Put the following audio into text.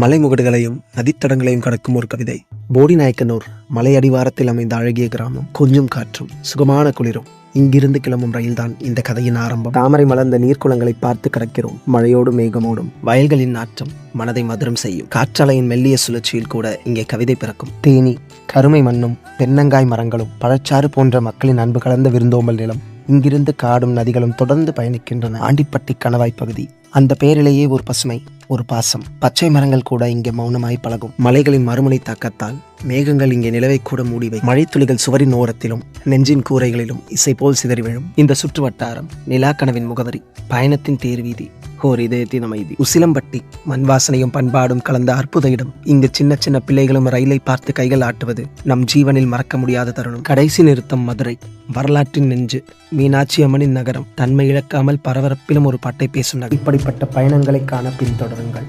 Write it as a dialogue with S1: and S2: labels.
S1: மலைமுகடுகளையும் நதித்தடங்களையும் கடக்கும் ஒரு கவிதை. போடிநாயக்கனூர் மலை அடிவாரத்தில் அமைந்த அழகிய கிராமம். கொஞ்சம் காற்றும் சுகமான குளிரும். இங்கிருந்து கிளம்பும் ரயில்தான் இந்த கதையின் ஆரம்பம். தாமரை மலர்ந்த நீர்க்குளங்களை பார்த்து கடக்கிறோம். மழையோடும் மேகமோடும். வயல்களின் நாற்றம் மனதை மதுரம் செய்யும். காற்றலையின் மெல்லிய சுழற்சியில் கூட இங்கே கவிதை பிறக்கும். தேனி கருமை மண்ணும் தென்னங்காய் மரங்களும் பழச்சாறு போன்ற மக்களின் அன்பு கலந்த விருந்தோம்பல் நிலம். இங்கிருந்து காடும் நதிகளும் தொடர்ந்து பயணிக்கின்றன. ஆண்டிப்பட்டி கணவாய் பகுதி. அந்த பெயரிலேயே ஒரு பசுமை. ஒரு பாசம். பச்சை மரங்கள் கூட இங்கே மௌனமாய் பழகும். மலைகளின் மறுமுனை தாக்கத்தால் மேகங்கள் இங்கே நிலவை கூட மூடிவை மழைத்துளிகள் சுவரின் ஓரத்திலும் நெஞ்சின் கூரைகளிலும் இசை போல் சிதறி விழும். இந்த சுற்று வட்டாரம் நிலாக்கனவின் முகவரி பயணத்தின் தேர்வீதி ஓர் இதயத்தின் அமைதி உசிலம்பட்டி மண் வாசனையும் பண்பாடும் கலந்த அற்புத இடம். இங்கு சின்ன சின்ன பிள்ளைகளும் ரயிலை பார்த்து கைகள் ஆட்டுவது நம் ஜீவனில் மறக்க முடியாத தருணம். கடைசி நிறுத்தம் மதுரை. வரலாற்றின் நெஞ்சு. மீனாட்சி அம்மனின் நகரம். தன்மை இழக்காமல் பரபரப்பிலும் ஒரு பாட்டை பேசும் இப்படிப்பட்ட பயணங்களை காண பின்தொடருங்கள்.